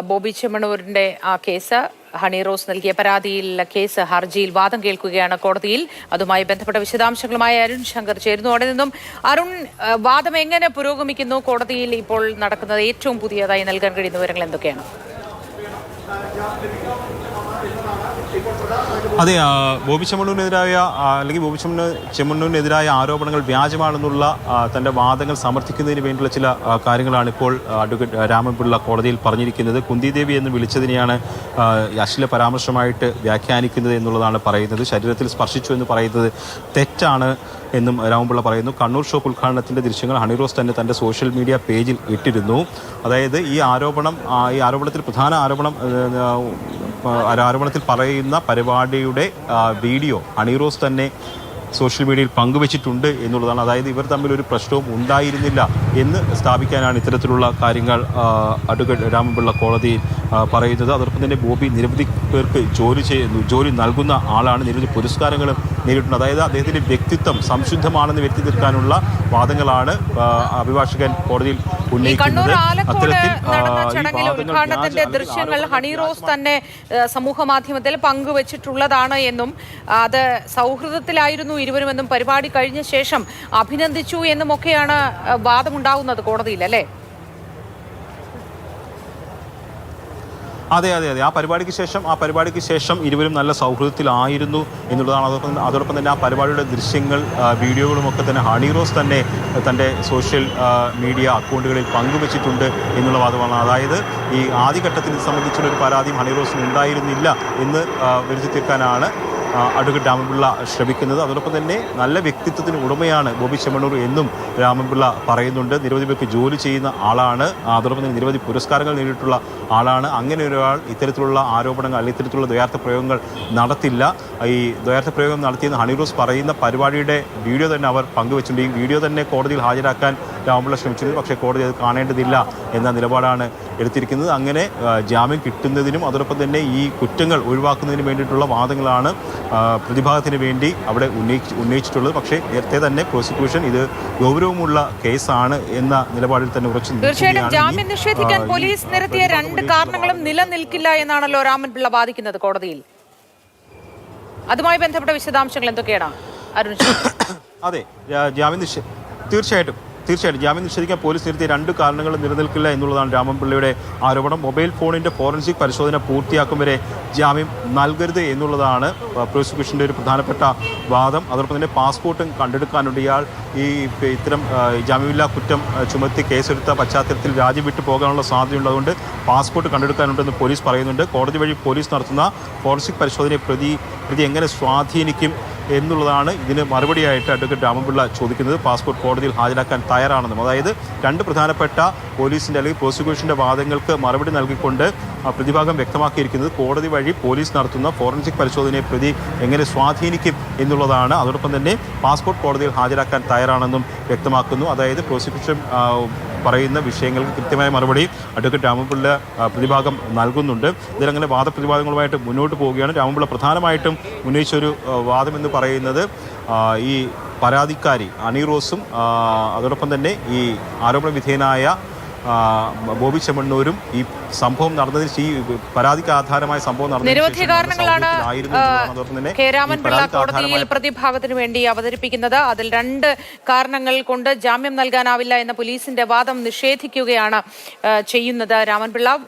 ബോബി ചെമ്മണൂരിന്റെ ആ കേസ് ഹണി റോസ് നൽകിയ പരാതിയിൽ കേസ് ഹർജിയിൽ വാദം കേൾക്കുകയാണ് കോടതിയിൽ. അതുമായി ബന്ധപ്പെട്ട വിശദാംശങ്ങളുമായി അരുൺ ശങ്കർ ചേരുന്നു. അവിടെ നിന്നും അരുൺ വാദം എങ്ങനെ പുരോഗമിക്കുന്നു? കോടതിയിൽ ഇപ്പോൾ നടക്കുന്നത് ഏറ്റവും പുതിയതായി നൽകാൻ കഴിയുന്ന വിവരങ്ങൾ എന്തൊക്കെയാണ്? അതെ ബോബി ചെമ്മണ്ണൂരിനെതിരായ അല്ലെങ്കിൽ ബോബി ചെമ്മണ്ണു ചെമ്മണ്ണൂരിനെതിരായ ആരോപണങ്ങൾ വ്യാജമാണെന്നുള്ള തന്റെ വാദങ്ങൾ സമർത്ഥിക്കുന്നതിന് വേണ്ടിയുള്ള ചില കാര്യങ്ങളാണ് ഇപ്പോൾ അഡ്വക്കേറ്റ് രാമൻപിള്ള കോടതിയിൽ പറഞ്ഞിരിക്കുന്നത്. കുന്തിദേവി എന്ന് വിളിച്ചതിനെയാണ് അശ്ലീല പരാമർശമായിട്ട് വ്യാഖ്യാനിക്കുന്നത് എന്നുള്ളതാണ് പറയുന്നത്. ശരീരത്തിൽ സ്പർശിച്ചു എന്ന് പറയുന്നത് തെറ്റാണ് എന്നും രാമൻപിള്ള പറയുന്നു. കണ്ണൂർ ഷോപ്പ് ഉദ്ഘാടനത്തിന്റെ ദൃശ്യങ്ങൾ ഹണിറോസ് തന്നെ തന്റെ സോഷ്യൽ മീഡിയ പേജിൽ ഇട്ടിരുന്നു. അതായത് ഈ ആരോപണം ഈ ആരോപണത്തിൽ പ്രധാന ആരോപണം ആരോപണത്തിൽ പറയുന്ന പരിപാടിയുടെ വീഡിയോ അണിറോസ് തന്നെ സോഷ്യൽ മീഡിയയിൽ പങ്കുവച്ചിട്ടുണ്ട് എന്നുള്ളതാണ്. അതായത് ഇവർ തമ്മിൽ ഒരു പ്രശ്നവും ഉണ്ടായിരുന്നില്ല എന്ന് സ്ഥാപിക്കാനാണ് ഇത്തരത്തിലുള്ള കാര്യങ്ങൾ അഡ്വക്കേറ്റ് രാമപിള്ള കോടതിയിൽ പറയുന്നത്. അതോടൊപ്പം തന്നെ ബോബി നിരവധി പേർക്ക് ജോലി ചെയ്യുന്നു ജോലി നൽകുന്ന ആളാണ്. നിരവധി പുരസ്കാരങ്ങളും നേരിട്ടുണ്ട്. അതായത് അദ്ദേഹത്തിന്റെ വ്യക്തിത്വം സംശുദ്ധമാണെന്ന് വ്യക്തി തീർക്കാനുള്ള വാദങ്ങളാണ് അഭിഭാഷകൻ കോടതിയിൽ ഉന്നയിക്കുന്നത്. നടന്ന ചടങ്ങിൽ വാദങ്ങൾ ഉദ്ഘാടനത്തിന്റെ ദൃശ്യങ്ങൾ ഹണിറോസ് ഹണി റോസ് തന്നെ സമൂഹ മാധ്യമത്തിൽ പങ്കുവച്ചിട്ടുള്ളതാണ് എന്നും അത് സൗഹൃദത്തിലായിരുന്നു ഇരുവരും എന്നും പരിപാടി കഴിഞ്ഞ ശേഷം അഭിനന്ദിച്ചു എന്നും ഒക്കെയാണ് വാദമുണ്ടാകുന്നത് കോടതിയിൽ അല്ലേ? അതെ അതെ അതെ. ആ പരിപാടിക്ക് ശേഷം ആ പരിപാടിക്ക് ശേഷം ഇരുവരും നല്ല സൗഹൃദത്തിലായിരുന്നു എന്നുള്ളതാണ്. അതോടൊപ്പം അതോടൊപ്പം തന്നെ ആ പരിപാടിയുടെ ദൃശ്യങ്ങൾ വീഡിയോകളും ഒക്കെ തന്നെ ഹണി റോസ് തന്നെ തന്റെ സോഷ്യൽ മീഡിയ അക്കൗണ്ടുകളിൽ പങ്കുവച്ചിട്ടുണ്ട് എന്നുള്ള വാദമാണ്. അതായത് ഈ ആദ്യഘട്ടത്തിൽ സംബന്ധിച്ചുള്ള ഒരു പരാതിയും ഹണിറോസിന് ഉണ്ടായിരുന്നില്ല എന്ന് വരുത്തി തീർക്കാനാണ് ആ, രാമപിള്ള ശ്രമിക്കുന്നത്. അതോടൊപ്പം തന്നെ നല്ല വ്യക്തിത്വത്തിന് ഉടമയാണ് ബോബി ചെമ്മണ്ണൂർ എന്നും രാമപിള്ള പറയുന്നുണ്ട്. നിരവധി പേർക്ക് ജോലി ചെയ്യുന്ന ആളാണ്. അതോടൊപ്പം തന്നെ നിരവധി പുരസ്കാരങ്ങൾ നേടിയിട്ടുള്ള ആളാണ്. അങ്ങനെ ഒരാൾ ഇത്തരത്തിലുള്ള ആരോപണങ്ങൾ അല്ലെങ്കിൽ ഇത്തരത്തിലുള്ള ദ്വയാർത്ഥ പ്രയോഗങ്ങൾ നടത്തില്ല. ഈ ദ്വയാർത്ഥ പ്രയോഗം നടത്തിയെന്ന് ഹണിറോസ് പറയുന്ന പരിപാടിയുടെ വീഡിയോ തന്നെ അവർ പങ്കുവച്ചിട്ടുണ്ട്. ഈ വീഡിയോ തന്നെ കോടതിയിൽ ഹാജരാക്കാൻ രാമപിള്ള ശ്രമിച്ചിരുന്നു. പക്ഷേ കോടതി അത് കാണേണ്ടതില്ല എന്ന നിലപാടാണ് എടുത്തിരിക്കുന്നത്. അങ്ങനെ ജാമ്യം കിട്ടുന്നതിനും അതോടൊപ്പം തന്നെ ഈ കുറ്റങ്ങൾ ഒഴിവാക്കുന്നതിനും വേണ്ടിയിട്ടുള്ള വാദങ്ങളാണ് പ്രതിഭാഗത്തിന് വേണ്ടി അവിടെ ഉന്നയിച്ച് ഉന്നയിച്ചിട്ടുള്ളത്. പക്ഷേ നേരത്തെ തന്നെ പ്രോസിക്യൂഷൻ ഇത് ഗൗരവമുള്ള കേസാണ് എന്ന നിലപാടിൽ തന്നെ ഉറച്ചു തീർച്ചയായിട്ടും ജാമ്യം നിഷേധിക്കാൻ പോലീസ് നിരത്തിയ രണ്ട് കാരണങ്ങളും നിലനിൽക്കില്ല എന്നാണല്ലോ രാമൻപിള്ള വാദിക്കുന്നത് കോടതിയിൽ. അതുമായി ബന്ധപ്പെട്ട വിശദാംശങ്ങൾ എന്തൊക്കെയാണ്? അരുൺ അതെ ജാമ്യം നിഷേ തീർച്ചയായിട്ടും. തീർച്ചയായിട്ടും ജാമ്യം നിഷേധിക്കാൻ പോലീസ് നിർത്തിയ രണ്ട് കാരണങ്ങൾ നിലനിൽക്കില്ല എന്നുള്ളതാണ് രാമൻപിള്ളയുടെ ആരോപണം. മൊബൈൽ ഫോണിന്റെ ഫോറൻസിക് പരിശോധന പൂർത്തിയാക്കും വരെ ജാമ്യം നൽകരുത് എന്നുള്ളതാണ് പ്രോസിക്യൂഷന്റെ ഒരു പ്രധാനപ്പെട്ട വാദം. അതോടൊപ്പം തന്നെ പാസ്പോർട്ടും കണ്ടെടുക്കാനുണ്ട്. ഇയാൾ ഈ ഇത്തരം ജാമ്യമില്ലാ കുറ്റം ചുമത്തി കേസെടുത്ത പശ്ചാത്തലത്തിൽ രാജ്യം വിട്ടു പോകാനുള്ള സാധ്യതയുള്ളതുകൊണ്ട് പാസ്പോർട്ട് കണ്ടെടുക്കാനുണ്ടെന്ന് പോലീസ് പറയുന്നുണ്ട്. കോടതി വഴി പോലീസ് നടത്തുന്ന ഫോറൻസിക് പരിശോധനയെ പ്രതി പ്രതി എങ്ങനെ സ്വാധീനിക്കും എന്നുള്ളതാണ് ഇതിന് മറുപടിയായിട്ട് അഡ്വക്കേറ്റ് രാമപിള്ള ചോദിക്കുന്നത്. പാസ്പോർട്ട് കോടതിയിൽ ഹാജരാക്കാൻ തയ്യാറാണെന്നും. അതായത് രണ്ട് പ്രധാനപ്പെട്ട പോലീസിന്റെ അല്ലെങ്കിൽ പ്രോസിക്യൂഷന്റെ വാദങ്ങൾക്ക് മറുപടി നൽകിക്കൊണ്ട് പ്രതിഭാഗം വ്യക്തമാക്കിയിരിക്കുന്നത്. കോടതി വഴി പോലീസ് നടത്തുന്ന ഫോറൻസിക് പരിശോധനയെ പ്രതി എങ്ങനെ സ്വാധീനിക്കും എന്നുള്ളതാണ്. അതോടൊപ്പം തന്നെ പാസ്പോർട്ട് കോടതിയിൽ ഹാജരാക്കാൻ തയ്യാറാണെന്നും വ്യക്തമാക്കുന്നു. അതായത് പ്രോസിക്യൂഷൻ പറയുന്ന വിഷയങ്ങൾക്ക് കൃത്യമായ മറുപടി അഡ്വക്കേറ്റ് രാമപിള്ള പ്രതിഭാഗം നൽകുന്നുണ്ട്. ഇതിലങ്ങനെ വാദപ്രതിവാദങ്ങളുമായിട്ട് മുന്നോട്ട് പോവുകയാണ്. രാമപിള്ള പ്രധാനമായിട്ടും ഉന്നയിച്ചൊരു വാദമെന്ന് പറയുന്നത് ഈ പരാതിക്കാരി അണിറോസും അതോടൊപ്പം തന്നെ ഈ ആരോപണ വിധേയനായ ബോബി ചെമ്മണ്ണൂരും ഈ സംഭവം നടന്നതിന് ഈ പരാതിക്ക് ആധാരമായ സംഭവം നിരവധി കാരണങ്ങളാണ് കെ കോടതിയിൽ പ്രതിഭാഗത്തിന് വേണ്ടി അവതരിപ്പിക്കുന്നത്. അതിൽ രണ്ട് കാരണങ്ങൾ കൊണ്ട് ജാമ്യം നൽകാനാവില്ല എന്ന പോലീസിന്റെ വാദം നിഷേധിക്കുകയാണ് ചെയ്യുന്നത് രാമൻപിള്ള